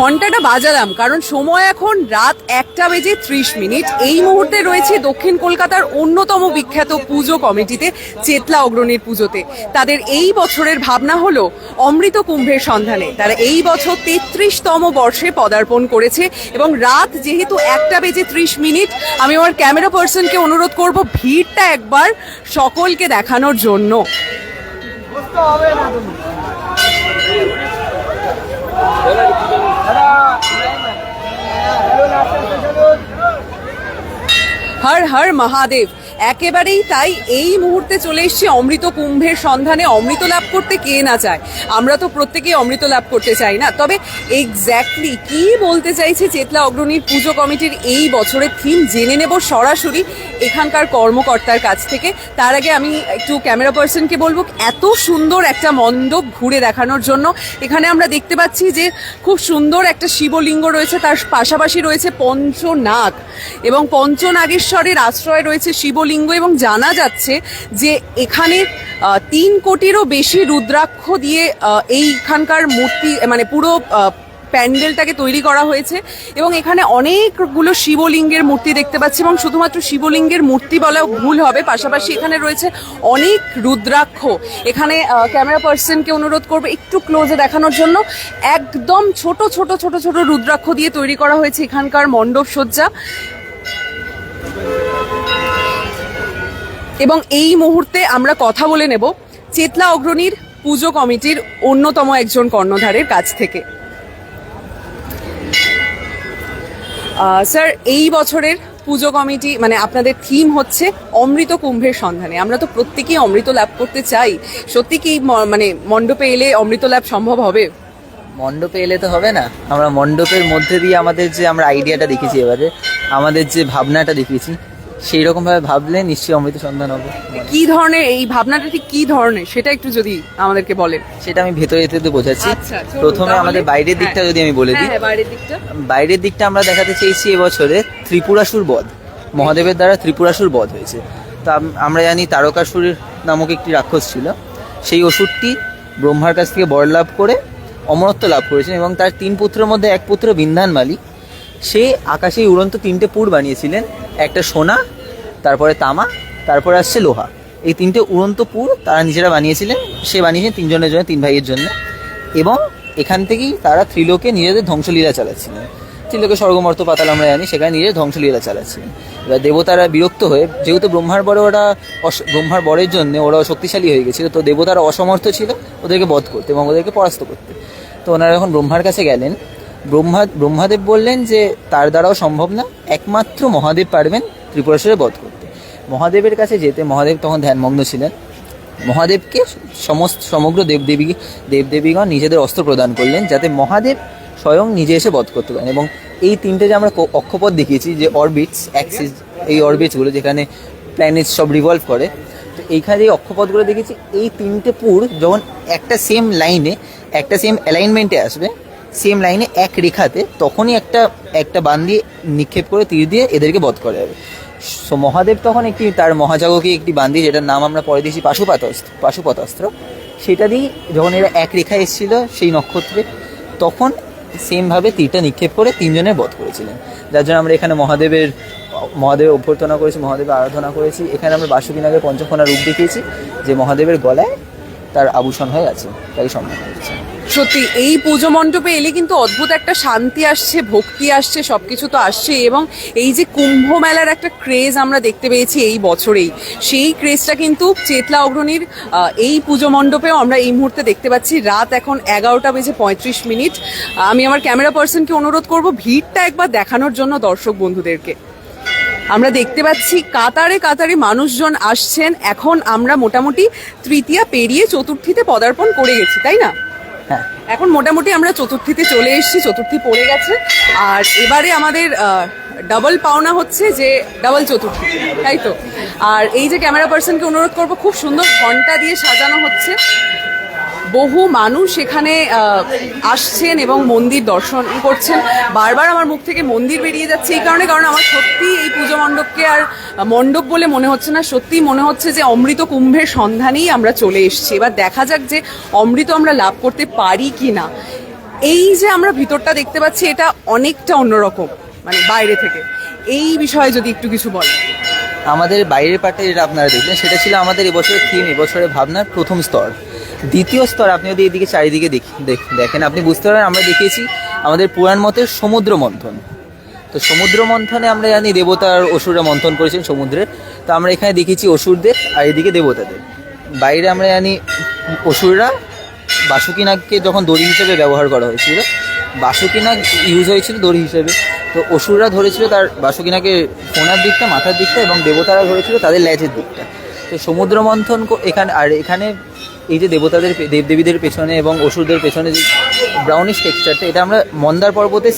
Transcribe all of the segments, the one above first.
ঘন্টাটা বাজালাম, কারণ সময় এখন রাত একটা বেজে ত্রিশ মিনিট। এই মুহূর্তে রয়েছে দক্ষিণ কলকাতার অন্যতম বিখ্যাত পুজো কমিটিতে চেতলা অগ্রণীর পুজোতে। তাদের এই বছরের ভাবনা হলো অমৃত কুম্ভের সন্ধানে। তারা এই বছর তেত্রিশতম বর্ষে পদার্পণ করেছে এবং রাত যেহেতু একটা বেজে ত্রিশ মিনিট, আমি আমার ক্যামেরা পার্সনকে অনুরোধ করব ভিড়টা একবার সকলকে দেখানোর জন্য। हर हर महादेव। একেবারেই তাই এই মুহূর্তে চলে এসেছি অমৃত কুম্ভের সন্ধানে। অমৃত লাভ করতে কে না চায়? আমরা তো প্রত্যেকেই অমৃত লাভ করতে চাই না। তবে এক্স্যাক্টলি কি বলতে চাইছে চেতলা অগ্রণীর পুজো কমিটির এই বছরের থিম জেনে নেব সরাসরি এখানকার কর্মকর্তার কাছ থেকে। তার আগে আমি একটু ক্যামেরা পার্সনকে বলব, এত সুন্দর একটা মণ্ডপ ঘুরে দেখানোর জন্য। এখানে আমরা দেখতে পাচ্ছি যে খুব সুন্দর একটা শিবলিঙ্গ রয়েছে, তার পাশাপাশি রয়েছে পঞ্চনাগ। এবং পঞ্চনাগেশ্বরের আশ্রয় রয়েছে শিবলিঙ্গ এবং জানা যাচ্ছে যে এখানে তিন কোটিরও বেশি রুদ্রাক্ষ দিয়ে এইখানকার মূর্তি মানে পুরো প্যান্ডেলটাকে তৈরি করা হয়েছে এবং এখানে অনেকগুলো শিবলিঙ্গের মূর্তি দেখতে পাচ্ছি এবং শুধুমাত্র শিবলিঙ্গের মূর্তি বলা ভুল হবে। পাশাপাশি এখানে রয়েছে অনেক রুদ্রাক্ষ। এখানে ক্যামেরা পার্সনকে অনুরোধ করব একটু ক্লোজে দেখানোর জন্য। একদম ছোট ছোট ছোট ছোট রুদ্রাক্ষ দিয়ে তৈরি করা হয়েছে এখানকার মণ্ডপ সজ্জা এবং এই মুহূর্তে আমরা কথা বলে নেব চেতলা অগ্রণীর পুজো কমিটির অন্যতম একজন কর্ণধারের কাছ থেকে। স্যার, এই বছরের পুজো কমিটি মানে আপনাদের থিম হচ্ছে অমৃত কুম্ভের সন্ধানে। আমরা তো প্রত্যেকেই অমৃত লাভ করতে চাই। সত্যি কি মানে মণ্ডপে এলে অমৃত লাভ সম্ভব হবে? মণ্ডপে এলে তো হবে না। আমরা মণ্ডপের মধ্যে দিয়ে আমাদের যে আমরা আইডিয়াটা দেখেছি এবারে, আমাদের যে ভাবনাটা দেখিয়েছি সেই রকম ভাবে ভাবলে নিশ্চয়ই অমৃত সন্ধান হবে। কি ধরনের এই ভাবনাটা ঠিক কি ধরনের? সেটা একটু যদি আমাদেরকে বলেন। সেটা আমি ভেতরে যেতে বোঝাচ্ছি। আচ্ছা, চলুন প্রথমে তাহলে। আমাদের বাইরের দিকটা হ্যাঁ। যদি আমি বলে দিই। হ্যাঁ হ্যাঁ, বাইরের দিকটা। বাইরের দিকটা আমরা দেখাতে চেয়েছি এবছরে ত্রিপুরাসুর বধ। মহাদেবের দ্বারা ত্রিপুরাসুর বধ হয়েছে। তো আম- আমরা জানি তারকাসুর নামক একটি রাক্ষস ছিল। সেই অসুরটি ব্রহ্মার কাছ থেকে বর লাভ করে অমরত্ব লাভ করেছেন এবং তার তিন পুত্রের মধ্যে এক পুত্র বিন্ধান মালিক সে আকাশে উড়ন্ত তিনটে পুর বানিয়েছিলেন। একটা সোনা, তারপরে তামা, তারপরে আসছে লোহা। এই তিনটে উড়ন্ত পুর তারা নিজেরা বানিয়েছিলেন, সে বানিয়েছেন তিনজনের জন্য, তিন ভাইয়ের জন্য। এবং এখান থেকেই তারা ত্রিলোকে নিজেদের ধ্বংসলীলা চালাচ্ছিলেন। ত্রিলোকে স্বর্গমর্ত পাতাল আমরা জানি, সেখানে নিজের ধ্বংসলীলা চালাচ্ছিলেন। এবার দেবতারা বিরক্ত হয়ে, যেহেতু ব্রহ্মার বরে ওরা ব্রহ্মার বরের জন্য ওরা শক্তিশালী হয়ে গেছিল, তো দেবতারা অসমর্থ ছিল ওদেরকে বধ করতে এবং ওদেরকে পরাস্ত করতে। তো ওনারা যখন ব্রহ্মার কাছে গেলেন ব্রহ্মা ব্রহ্মাদেব বললেন যে, তার দ্বারাও সম্ভব না, একমাত্র মহাদেব পারবেন ত্রিপুরেশ্বরের বধ করতে। মহাদেবের কাছে যেতে মহাদেব তখন ধ্যানমগ্ন ছিলেন। মহাদেবকে সমস্ত সমগ্র দেবদেবী দেবদেবীগণ নিজেদের অস্ত্র প্রদান করলেন যাতে মহাদেব স্বয়ং নিজে এসে বধ করতে পারেন। এবং এই তিনটে যে আমরা অক্ষপথ দেখিয়েছি, যে অরবিটস অ্যাক্সিস এই অরবিটসগুলো যেখানে প্ল্যানেট সব রিভলভ করে, তো এইখানে যে অক্ষপথগুলো দেখেছি এই তিনটে পুর যখন একটা সেম লাইনে একটা সেম অ্যালাইনমেন্টে আসবে সেম লাইনে এক রেখাতে তখনই একটা একটা বান দিয়ে নিক্ষেপ করে তীর দিয়ে এদেরকে বধ করা যাবে। সো মহাদেব তখন একটি, তার মহাজাগকে একটি বান্দি যেটার নাম আমরা পরে দিয়েছি পাশুপাতস্ত্র পাশুপতাস্ত্র সেটা দিয়ে যখন এরা এক রেখায় এসেছিল সেই নক্ষত্রে, তখন সেমভাবে তীরটা নিক্ষেপ করে তিনজনের বধ করেছিলেন। যার জন্য আমরা এখানে মহাদেবের মহাদেবের অভ্যর্থনা করেছি, মহাদেবের আরাধনা করেছি। এখানে আমরা বাসুকী নাগের পঞ্চকোনা রূপ দেখিয়েছি, যে মহাদেবের গলায় তার আভূষণ হয়ে আছে, তাই সম্মান হয়েছে সত্যি, এই পুজো মণ্ডপে এলে কিন্তু অদ্ভুত একটা শান্তি আসছে, ভক্তি আসছে, সবকিছু তো আসছে এবং এই যে কুম্ভ মেলার একটা ক্রেজ আমরা দেখতে পেয়েছি এই বছরেই। সেই ক্রেজটা কিন্তু চেতলা অগ্রণীর এই পুজো মণ্ডপেও আমরা এই মুহূর্তে দেখতে পাচ্ছি। রাত এখন এগারোটা বেজে পঁয়ত্রিশ মিনিট। আমি আমার ক্যামেরা পার্সনকে অনুরোধ করব, ভিড়টা একবার দেখানোর জন্য দর্শক বন্ধুদেরকে। আমরা দেখতে পাচ্ছি কাতারে কাতারে মানুষজন আসছেন। এখন আমরা মোটামুটি তৃতীয়া পেরিয়ে চতুর্থীতে পদার্পণ করে গেছি, তাই না? এখন মোটামুটি আমরা চতুর্থীতে চলে এসেছি, চতুর্থী পড়ে গেছে। আর এবারে আমাদের ডাবল পাওনা হচ্ছে যে ডাবল চতুর্থী, তাই তো? আর এই যে ক্যামেরা পার্সনকে অনুরোধ করব, খুব সুন্দর ঘণ্টা দিয়ে সাজানো হচ্ছে। বহু মানুষ এখানে আসছেন এবং মন্দির দর্শন করছেন। বারবার আমার মুখ থেকে মন্দির বেরিয়ে যাচ্ছে এই কারণে, কারণ আমার সত্যি এই পুজো মণ্ডপকে আর মণ্ডপ বলে মনে হচ্ছে না। সত্যি মনে হচ্ছে যে অমৃত কুম্ভের সন্ধানেই আমরা চলে এসেছি। এবার দেখা যাক যে অমৃত আমরা লাভ করতে পারি কি না এই যে আমরা ভিতরটা দেখতে পাচ্ছি, এটা অনেকটা অন্যরকম মানে বাইরে থেকে। এই বিষয়ে যদি একটু কিছু বলেন। আমাদের বাইরের পার্টে যেটা আপনারা দেখলেন, সেটা ছিল আমাদের এবছরের থিম, এবছরের ভাবনার প্রথম স্তর। দ্বিতীয় স্তর, আপনি যদি এদিকে চারিদিকে দেখি দেখেন, আপনি বুঝতে পারেন আমরা দেখিয়েছি আমাদের পুরাণ মতে সমুদ্র মন্থন। তো সমুদ্র মন্থনে আমরা জানি দেবতার অসুররা মন্থন করেছেন সমুদ্রে। তো আমরা এখানে দেখেছি অসুরদের আর এদিকে দেবতাদের। বাইরে আমরা জানি অসুররা বাসুকিনাগকে যখন দড়ি হিসেবে ব্যবহার করা হয়েছিল, বাসুকিনাগ ইউজ হয়েছিল দড়ি হিসেবে। তো অসুররা ধরেছিল তার বাসুকিনাকে ফোনার দিকটা, মাথার দিকটা এবং দেবতারা ধরেছিল তাদের ল্যাজের দিকটা। তো সমুদ্র মন্থন এখানে আর এখানে এই যে দেবতাদের দেবদেবীদের পেছনে এবং অসুরদের পেছনে যে ব্রাউনিশ টেক্সচারটা এটা আমরা মন্দার পর্বতে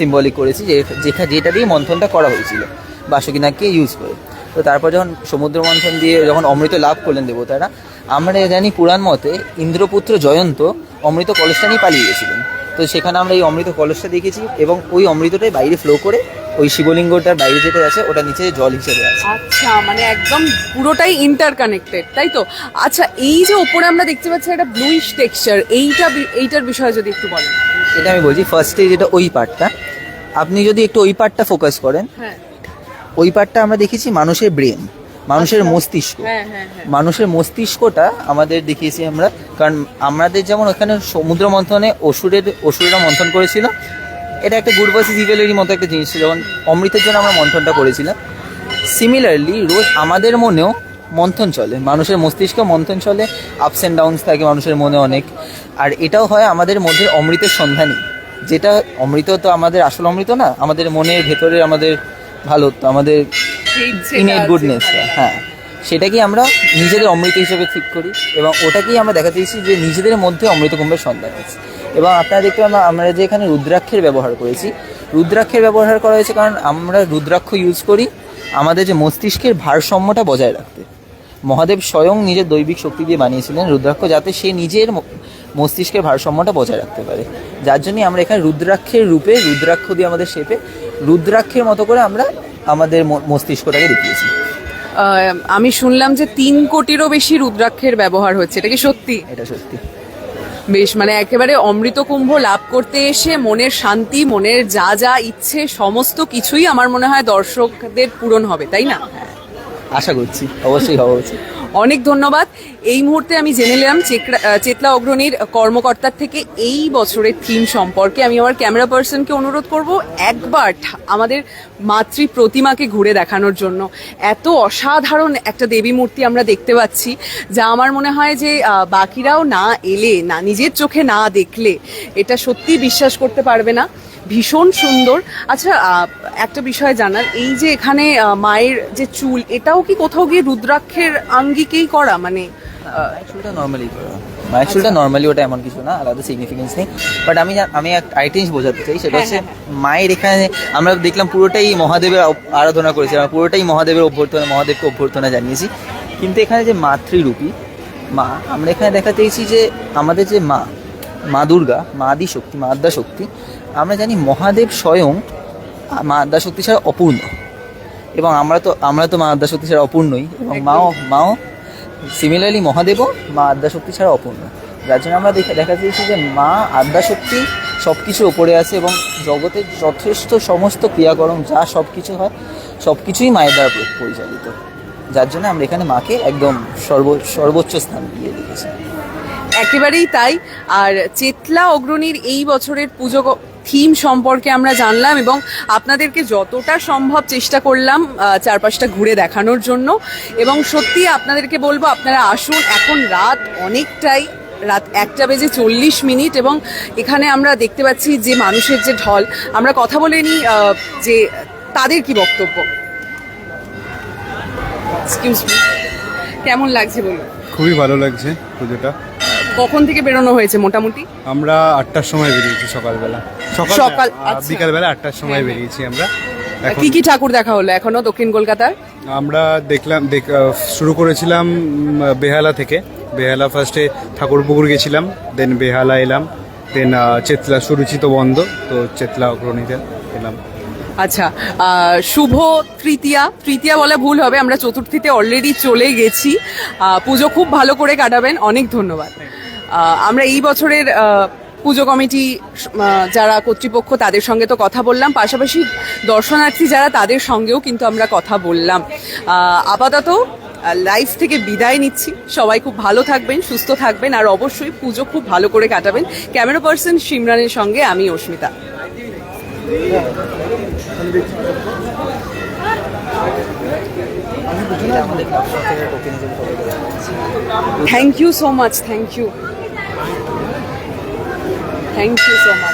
সিম্বলিক করেছি যেটা যেটা দিয়ে মন্থনটা করা হয়েছিল বাসুকিনাগকে ইউজ করে। তো তারপর যখন সমুদ্র মন্থন দিয়ে যখন অমৃত লাভ করলেন দেবতারা, আমরা জানি পুরাণ মতে ইন্দ্রপুত্র জয়ন্ত অমৃত কলসটা নিয়ে পালিয়ে গেছিলেন। তো সেখানে আমরা এই অমৃত কলসটা দেখেছি এবং ওই অমৃতটাই বাইরে ফ্লো করে ওই শিবলিঙ্গটার বাইরে যেতে আছে ওটা নিচে জল হিসেবে আছে। আচ্ছা মানে একদম পুরোটাই ইন্টারকানেক্টেড তাই তো? আচ্ছা এই যে ওপরে আমরা দেখতে পাচ্ছি একটা ব্লুইশ টেক্সচার এইটা এইটার বিষয়ে যদি একটু বলেন। এটা আমি বলছি ফার্স্টে যেটা ওই পার্টটা আপনি যদি একটু ওই পার্টটা ফোকাস করেন হ্যাঁ। ওই পার্টটা আমরা দেখেছি মানুষের ব্রেন মানুষের মস্তিষ্ক। হ্যাঁ হ্যাঁ হ্যাঁ। মানুষের মস্তিষ্কটা আমাদের দেখিয়েছি আমরা কারণ আমাদের যেমন ওখানে সমুদ্র মন্থনে অসুরের অসুরেরা মন্থন করেছিল এটা একটা গুড ভার্সেস ইভেলেরই মতো একটা জিনিস ছিল। যখন অমৃতের জন্য আমরা মন্থনটা করেছিলাম। সিমিলারলি রোজ আমাদের মনেও মন্থন চলে। মানুষের মস্তিষ্ক মন্থন চলে। আপস অ্যান্ড ডাউনস থাকে মানুষের মনে অনেক। আর এটাও হয় আমাদের মধ্যে অমৃতের সন্ধানই যেটা অমৃত তো আমাদের আসল অমৃত না আমাদের মনের ভেতরে আমাদের ভালো তো আমাদের ইনেট আছে। গুডনেস হ্যাঁ। সেটাকেই আমরা নিজেদের অমৃত হিসেবে ঠিক করি। এবং ওটাকেই আমরা দেখাতে চেয়েছি যে নিজেদের মধ্যে অমৃত কুম্ভের সন্ধান আছে। এবং আপনারা দেখতে পাবেন আমরা যে এখানে রুদ্রাক্ষের ব্যবহার করেছি। রুদ্রাক্ষের ব্যবহার করা হয়েছে কারণ আমরা রুদ্রাক্ষ ইউজ করি আমাদের যে মস্তিষ্কের ভারসাম্যটা বজায় রাখতে। মহাদেব স্বয়ং নিজের দৈবিক শক্তি দিয়ে বানিয়েছিলেন রুদ্রাক্ষ যাতে সে নিজের মস্তিষ্কের ভারসাম্যটা বজায় রাখতে পারে। যার জন্যই আমরা এখানে রুদ্রাক্ষের রূপে রুদ্রাক্ষ দিয়ে আমাদের শেপে রুদ্রাক্ষের মতো করে আমরা আমাদের মস্তিষ্কটাকে দেখিয়েছি। আমি শুনলাম যে তিন কোটিরও বেশি রুদ্রাক্ষের ব্যবহার হচ্ছে এটা কি সত্যি? এটা সত্যি। বেশ মানে একেবারে অমৃত কুম্ভ লাভ করতে এসে মনের শান্তি, মনের যা যা ইচ্ছে, সমস্ত কিছুই আমার মনে হয় দর্শকদের পূরণ হবে, তাই না? আশা করছি, অবশ্যই হওয়া উচিত অনেক ধন্যবাদ। এই মুহূর্তে আমি জেনে নিলাম চেতলা অগ্রণীর কর্মকর্তার থেকে এই বছরের থিম সম্পর্কে। আমি আমার ক্যামেরা পার্সনকে অনুরোধ করব একবার আমাদের মাতৃ প্রতিমাকে ঘুরে দেখানোর জন্য। এত অসাধারণ একটা দেবী মূর্তি আমরা দেখতে পাচ্ছি, যা আমার মনে হয় যে বাকিরাও না এলে, না নিজের চোখে না দেখলে, এটা সত্যি বিশ্বাস করতে পারবে না। ভীষণ সুন্দর। আচ্ছা একটা বিষয় জানার, এই যে এখানে মায়ের যে চুল, এটাও কি কোথাও গিয়ে রুদ্রাক্ষের আঙ্গিকেই করা? মানে আহ, চুলটা নর্মালি মায়ের চুলটা নর্মালি ওটা এমন কিছু না আলাদা সিগনিফিকেন্স নেই। বাট আমি আমি এক আরেকটা জিনিস বোঝাতে চাই সেটা হচ্ছে মায়ের এখানে আমরা দেখলাম পুরোটাই মহাদেবের আরাধনা করেছি আমরা পুরোটাই মহাদেবের অভ্যর্থনা মহাদেবকে অভ্যর্থনা জানিয়েছি। কিন্তু এখানে যে মাতৃরূপী মা আমরা এখানে দেখাতে চেয়েছি যে আমাদের যে মা মা দুর্গা মা আদি শক্তি মা আদ্যা শক্তি আমরা জানি মহাদেব স্বয়ং মা আদ্যা শক্তি ছাড়া অপূর্ণ। এবং আমরা তো আমরা তো মা আদ্যা শক্তি ছাড়া অপূর্ণই। এবং মাও মাও সিমিলারলি মহাদেবও মা আদ্যা শক্তি ছাড়া অপূর্ণ। যার জন্য আমরা দেখে দেখা চেয়েছি যে মা আদ্যা শক্তি সব কিছু ওপরে আছে এবং জগতের যথেষ্ট সমস্ত ক্রিয়াকর্ম যা সব কিছু হয় সব কিছুই মায়ের দ্বারা পরিচালিত। যার জন্য আমরা এখানে মাকে একদম সর্ব সর্বোচ্চ স্থান দিয়ে দিয়েছি। একেবারেই তাই। আর চেতলা অগ্রণীর এই বছরের পুজো থিম সম্পর্কে আমরা জানলাম এবং আপনাদেরকে যতটা সম্ভব চেষ্টা করলাম চারপাশটা ঘুরে দেখানোর জন্য। এবং সত্যি আপনাদেরকে বলব, আপনারা আসুন। এখন রাত অনেকটাই, রাত একটা বেজে চল্লিশ মিনিট এবং এখানে আমরা দেখতে পাচ্ছি যে মানুষের যে ঢল, আমরা কথা বলে নিই যে তাদের কি বক্তব্য। কেমন লাগছে বলুন? খুবই ভালো লাগছে পুজোটা। কখন থেকে বেরোনো হয়েছে মোটামুটি? আমরা আটটার সময় বেরিয়েছি সকালবেলা। সকাল সকাল, আচ্ছা। বিকালবেলা আটটার সময় হ্যাঁ, বেরিয়েছি আমরা। কি কি ঠাকুর দেখা হলো? এখনও দক্ষিণ কলকাতার? আমরা দেখলাম দেখ শুরু করেছিলাম বেহালা থেকে। বেহালা ফার্স্টে ঠাকুরপুকুর গেছিলাম দেন বেহালা এলাম দেন চেতলা সুরুচিত বন্ধ তো চেতলা অগ্রণীতে এলাম। আচ্ছা শুভ তৃতীয়া। তৃতীয়া বলে ভুল হবে আমরা চতুর্থীতে অলরেডি চলে গেছি। পুজো খুব ভালো করে কাটাবেন অনেক ধন্যবাদ। আমরা এই বছরের পুজো কমিটি যারা কর্তৃপক্ষ তাদের সঙ্গে তো কথা বললাম, পাশাপাশি দর্শনার্থী যারা তাদের সঙ্গেও কিন্তু আমরা কথা বললাম। আপাতত লাইফ থেকে বিদায় নিচ্ছি। সবাই খুব ভালো থাকবেন, সুস্থ থাকবেন, আর অবশ্যই পুজো খুব ভালো করে কাটাবেন। ক্যামেরা পার্সন সিমরানের সঙ্গে আমি Asmita. Thank you so much thank you thank you so much